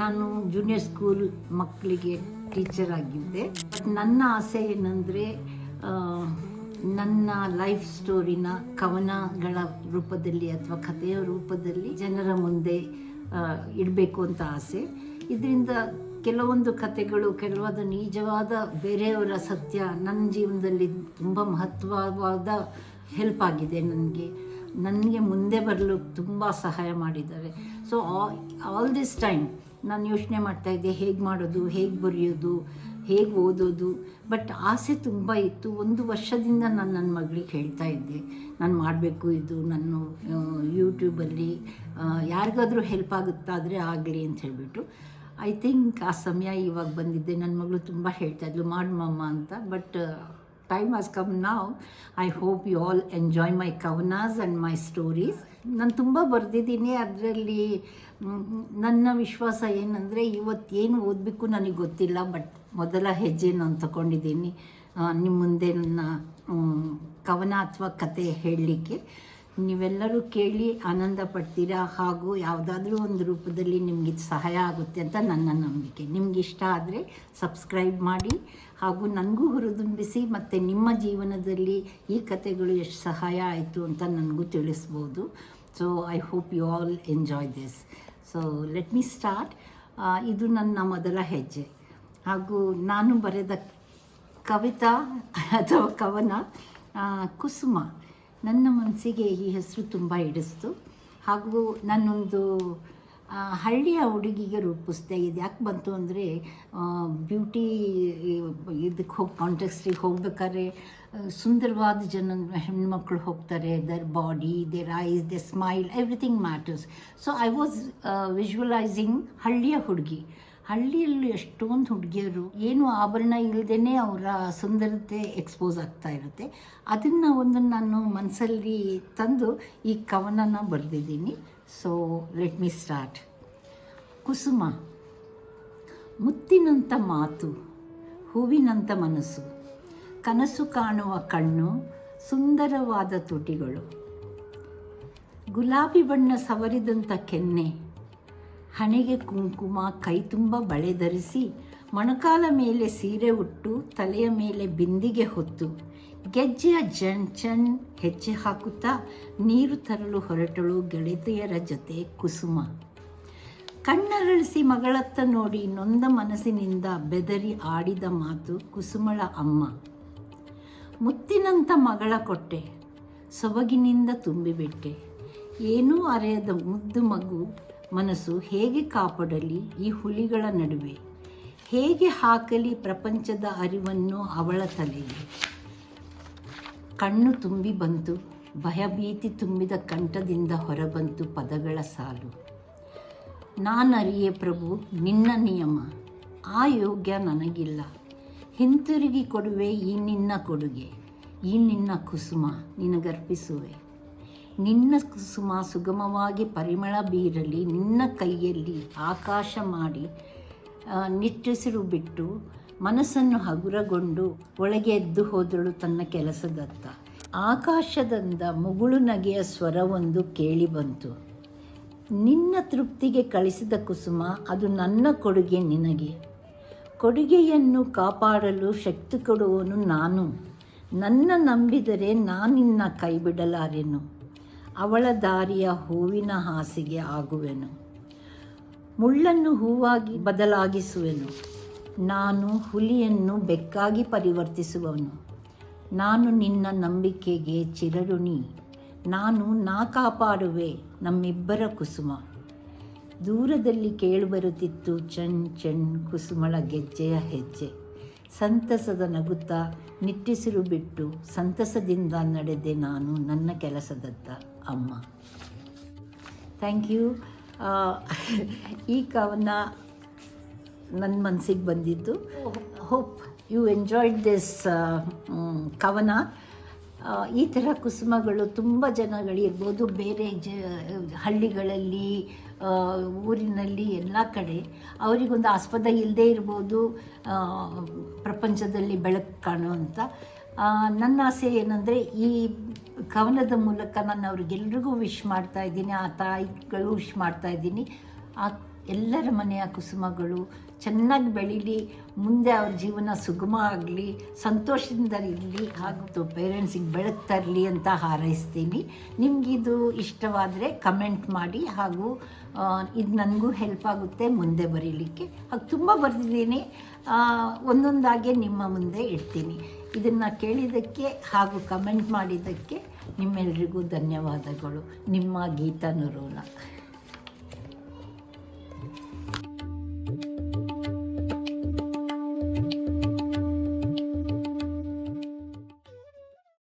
ನಾನು junior school ಮಕ್ಕಳಿಗೆ teacher ಆಗಿದ್ದೆ. ನನ್ನ ಆಸೆ ಏನಂದರೆ ನನ್ನ ಲೈಫ್ ಸ್ಟೋರಿನ ಕವನಗಳ ರೂಪದಲ್ಲಿ ಅಥವಾ ಕಥೆಯ ರೂಪದಲ್ಲಿ ಜನರ ಮುಂದೆ ಇಡಬೇಕು ಅಂತ ಆಸೆ. ಇದರಿಂದ ಕೆಲವೊಂದು ಕಥೆಗಳು, ಕೆಲವಾದ ನಿಜವಾದ ಬೇರೆಯವರ ಸತ್ಯ ನನ್ನ ಜೀವನದಲ್ಲಿ ತುಂಬ ಮಹತ್ವವಾದ ಹೆಲ್ಪ್ ಆಗಿದೆ ನನಗೆ. ನನಗೆ ಮುಂದೆ ಬರಲು ತುಂಬ ಸಹಾಯ ಮಾಡಿದ್ದಾರೆ. ಸೊ ಆಲ್ ದಿಸ್ ಟೈಮ್ ನಾನು ಯೋಚನೆ ಮಾಡ್ತಾ ಇದ್ದೆ, ಹೇಗೆ ಮಾಡೋದು, ಹೇಗೆ ಬರೆಯೋದು, ಹೇಗೆ ಓದೋದು. ಬಟ್ ಆಸೆ ತುಂಬ ಇತ್ತು. ಒಂದು ವರ್ಷದಿಂದ ನಾನು ನನ್ನ ಮಗಳಿಗೆ ಹೇಳ್ತಾ ಇದ್ದೆ. ನಾನು ಮಾಡಬೇಕು ಇದು ನಾನು ಯೂಟ್ಯೂಬಲ್ಲಿ ಯಾರಿಗಾದರೂ ಹೆಲ್ಪ್ ಆಗುತ್ತಾದರೆ ಆಗಲಿ ಅಂತ ಹೇಳಿಬಿಟ್ಟು. ಐ ಥಿಂಕ್ ಆ ಸಮಯ ಇವಾಗ ಬಂದಿದ್ದೆ. ನನ್ನ ಮಗಳು ತುಂಬ ಹೇಳ್ತಾ ಇದ್ಲು, ಮಾಡು ಮಮ್ಮ ಅಂತ. ಬಟ್ ಟೈಮ್ ಆಸ್ ಕಮ್ ನಾವು I hope you all enjoy my ಕವನಾಸ್ and my stories ನಾನು ತುಂಬ ಬರೆದಿದ್ದೀನಿ ಅದರಲ್ಲಿ ನನ್ನ ವಿಶ್ವಾಸ ಏನಂದರೆ ಇವತ್ತೇನು ಓದಬೇಕು ನನಗೆ ಗೊತ್ತಿಲ್ಲ, ಬಟ್ ಮೊದಲ ಹೆಜ್ಜೆ ನಾನು ತಗೊಂಡಿದ್ದೀನಿ ನಿಮ್ಮ ಮುಂದೆ ನನ್ನ ಕವನ ಅಥವಾ ಕತೆ ಹೇಳಲಿಕ್ಕೆ. ನೀವೆಲ್ಲರೂ ಕೇಳಿ ಆನಂದ ಪಡ್ತೀರಾ? ಹಾಗೂ ಯಾವುದಾದ್ರೂ ಒಂದು ರೂಪದಲ್ಲಿ ನಿಮಗೆ ಸಹಾಯ ಆಗುತ್ತೆ ಅಂತ ನನ್ನ ನಂಬಿಕೆ. ನಿಮ್ಗೆ ಇಷ್ಟ ಆದರೆ ಸಬ್ಸ್ಕ್ರೈಬ್ ಮಾಡಿ, ಹಾಗೂ ನನಗೂ ಹುರಿದುಂಬಿಸಿ, ಮತ್ತು ನಿಮ್ಮ ಜೀವನದಲ್ಲಿ ಈ ಕಥೆಗಳು ಎಷ್ಟು ಸಹಾಯ ಆಯಿತು ಅಂತ ನನಗೂ ತಿಳಿಸ್ಬೋದು. So I hope you all enjoy this so let me start ಇದು ನನ್ನ ಮೊದಲ ಹೆಜ್ಜೆ. ಹಾಗೂ ನಾನು ಬರೆದ ಕವಿತಾ ಅಥವಾ ಕವನ ಕುಸುಮ. ನನ್ನ ಮನಸ್ಸಿಗೆ ಈ ಹೆಸರು ತುಂಬ ಹಿಡಿಸ್ತು. ಹಾಗೂ ನನ್ನೊಂದು ಹಳ್ಳಿಯ ಹುಡುಗಿಗೆ ರೂಪಿಸ್ದೆ ಇದು ಯಾಕೆ ಬಂತು ಅಂದರೆ ಬ್ಯೂಟಿ ಇದಕ್ಕೆ ಹೋಗಿ ಕಾಂಟೆಕ್ಸ್ಟಿಗೆ ಹೋಗ್ಬೇಕಾದ್ರೆ ಸುಂದರವಾದ ಜನ, ಹೆಣ್ಮಕ್ಳು ಹೋಗ್ತಾರೆ. Their body there is the smile everything matters so I was visualising ಹಳ್ಳಿಯ ಹುಡುಗಿ. ಹಳ್ಳಿಯಲ್ಲಿ ಎಷ್ಟೊಂದು ಹುಡುಗಿಯರು ಏನು ಆಭರಣ ಇಲ್ಲದೇ ಅವರ ಸುಂದರತೆ ಎಕ್ಸ್ಪೋಸ್ ಆಗ್ತಾ ಇರುತ್ತೆ. ಅದನ್ನು ಒಂದು ನಾನು ಮನಸ್ಸಲ್ಲಿ ತಂದು ಈ ಕವನನ ಬರೆದಿದ್ದೀನಿ. ಸೊ ಲೆಟ್ ಮಿ ಸ್ಟಾರ್ಟ್ ಕುಸುಮ ಮುತ್ತಿನಂಥ ಮಾತು ಹೂವಿನಂಥ ಮನಸ್ಸು, ಕನಸು ಕಾಣುವ ಕಣ್ಣು, ಸುಂದರವಾದ ತುಟಿಗಳು, ಗುಲಾಬಿ ಬಣ್ಣ ಸವರಿದಂಥ ಕೆನ್ನೆ ಹಣೆಗೆ ಕುಂಕುಮ ಕೈ ತುಂಬ ಬಳೆ ಧರಿಸಿ ಮೊಣಕಾಲ ಮೇಲೆ ಸೀರೆ ಉಟ್ಟು ತಲೆಯ ಮೇಲೆ ಬಿಂದಿಗೆ ಹೊತ್ತು ಗೆಜ್ಜೆಯ ಜಂಚನ್ ಹೆಜ್ಜೆ ಹಾಕುತ್ತಾ ನೀರು ತರಲು ಹೊರಟಳು ಗೆಳತಿಯರ ಜೊತೆ ಕುಸುಮ. ಕಣ್ಣರಳಿಸಿ ಮಗಳತ್ತ ನೋಡಿ ನೊಂದ ಮನಸ್ಸಿನಿಂದ ಬೆದರಿ ಆಡಿದ ಮಾತು ಕುಸುಮಳ ಅಮ್ಮ. ಮುತ್ತಿನಂಥ ಮಗಳ ಕೊಟ್ಟೆ, ಸೊಬಗಿನಿಂದ ತುಂಬಿಬಿಟ್ಟೆ. ಏನೂ ಅರೆಯದ ಮುದ್ದು ಮಗು ಮನಸ್ಸು ಹೇಗೆ ಕಾಪಾಡಲಿ ಈ ಹುಲಿಗಳ ನಡುವೆ? ಹೇಗೆ ಹಾಕಲಿ ಪ್ರಪಂಚದ ಅರಿವನ್ನು ಅವಳ ತಲೆಗೆ? ಕಣ್ಣು ತುಂಬಿ ಬಂತು ಭಯಭೀತಿ ತುಂಬಿದ ಕಂಠದಿಂದ ಹೊರಬಂತು ಪದಗಳ ಸಾಲು. ನಾನರಿಯೇ ಪ್ರಭು, ನಿನ್ನ ನಿಯಮ. ಆ ಯೋಗ್ಯ ನನಗಿಲ್ಲ. ಹಿಂತಿರುಗಿ ಕೊಡುವೆ ಈ ನಿನ್ನ ಕೊಡುಗೆ. ಈ ನಿನ್ನ ಕುಸುಮ ನಿನಗರ್ಪಿಸುವೆ. ನಿನ್ನ ಕುಸುಮ ಸುಗಮವಾಗಿ ಪರಿಮಳ ಬೀರಲಿ, ನಿನ್ನ ಕೈಯಲ್ಲಿ ಆಕಾಶ ಮಾಡಿ ನಿಟ್ಟುಸಿರು ಬಿಟ್ಟು ಮನಸ್ಸನ್ನು ಹಗುರಗೊಂಡು ಒಳಗೆ ಎದ್ದು ಹೋದಳು ತನ್ನ ಕೆಲಸದತ್ತ. ಆಕಾಶದಿಂದ ಮುಗುಳು ನಗೆಯ ಸ್ವರವೊಂದು ಕೇಳಿ ಬಂತು. ನಿನ್ನ ತೃಪ್ತಿಗೆ ಕಳಿಸಿದ ಕುಸುಮ, ಅದು ನನ್ನ ಕೊಡುಗೆ ನಿನಗೆ. ಕೊಡುಗೆಯನ್ನು ಕಾಪಾಡಲು ಶಕ್ತಿ ಕೊಡುವವನು ನಾನು. ನನ್ನ ನಂಬಿದರೆ ನಾನಿನ್ನ ಕೈ ಬಿಡಲಾರೆನು ಅವಳ ದಾರಿಯ ಹೂವಿನ ಹಾಸಿಗೆ ಆಗುವೆನು. ಮುಳ್ಳನ್ನು ಹೂವಾಗಿ ಬದಲಾಗಿಸುವೆನು. ನಾನು ಹುಲಿಯನ್ನು ಬೆಕ್ಕಾಗಿ ಪರಿವರ್ತಿಸುವವನು. ನಾನು ನಿನ್ನ ನಂಬಿಕೆಗೆ ಚಿರಋಣಿ ನಾನು ನಾ ಕಾಪಾಡುವೆ, ನಮ್ಮಿಬ್ಬರ ಕುಸುಮ. ದೂರದಲ್ಲಿ ಕೇಳಿಬರುತ್ತಿತ್ತು ಚಣ್ ಚಣ್ ಕುಸುಮಳ ಗೆಜ್ಜೆಯ ಹೆಜ್ಜೆ. ಸಂತಸದ ನಗುತ್ತಾ ನಿಟ್ಟಿಸಿರು ಬಿಟ್ಟು ಸಂತಸದಿಂದ ನಡೆದೆ ನಾನು ನನ್ನ ಕೆಲಸದತ್ತ. ಅಮ್ಮ. ಥ್ಯಾಂಕ್ ಯು ಈ ಕವನ ನನ್ನ ಮನಸ್ಸಿಗೆ ಬಂದಿದ್ದು. ಹೋಪ್ ಯು ಎಂಜಾಯ್ಡ್ ದಿಸ್ ಕವನ. ಈ ಥರ ಕುಸುಮಗಳು ತುಂಬ ಜನಗಳಿರ್ಬೋದು ಬೇರೆ ಜ, ಹಳ್ಳಿಗಳಲ್ಲಿ ಊರಿನಲ್ಲಿ ಎಲ್ಲ ಕಡೆ ಅವರಿಗೊಂದು ಆಸ್ಪದ ಇಲ್ಲದೇ ಇರ್ಬೋದು. ಪ್ರಪಂಚದಲ್ಲಿ ಬೆಳಕು ಕಾಣುವಂಥ ನನ್ನ ಆಸೆ ಏನಂದರೆ ಈ ಕವನದ ಮೂಲಕ ನಾನು ಅವ್ರಿಗೆಲ್ರಿಗೂ ವಿಶ್ ಮಾಡ್ತಾ ಇದ್ದೀನಿ, ಆ ತಾಯಿಗಳು ವಿಶ್ ಮಾಡ್ತಾ ಇದ್ದೀನಿ. ಆ ಎಲ್ಲರ ಮನೆಯ ಕುಸುಮಗಳು ಚೆನ್ನಾಗಿ ಬೆಳೀಲಿ, ಮುಂದೆ ಅವ್ರ ಜೀವನ ಸುಗಮ ಆಗಲಿ, ಸಂತೋಷದಿಂದ ಇರಲಿ, ಹಾಗೂ ಪೇರೆಂಟ್ಸಿಗೆ ಬೆಳಗ್ತಾ ಇರಲಿ ಅಂತ ಹಾರೈಸ್ತೀನಿ. ನಿಮಗಿದು ಇಷ್ಟವಾದರೆ ಕಮೆಂಟ್ ಮಾಡಿ, ಹಾಗೂ ಇದು ನನಗೂ ಹೆಲ್ಪ್ ಆಗುತ್ತೆ ಮುಂದೆ ಬರೀಲಿಕ್ಕೆ. ಹಾಗೆ ತುಂಬ ಬರೆದಿದ್ದೀನಿ. ಒಂದೊಂದಾಗೆ ನಿಮ್ಮ ಮುಂದೆ ಇಡ್ತೀನಿ. ಇದನ್ನು ಕೇಳಿದ್ದಕ್ಕೆ ಹಾಗೂ ಕಮೆಂಟ್ ಮಾಡಿದ್ದಕ್ಕೆ ನಿಮ್ಮೆಲ್ರಿಗೂ ಧನ್ಯವಾದಗಳು. ನಿಮ್ಮ ಗೀತಾ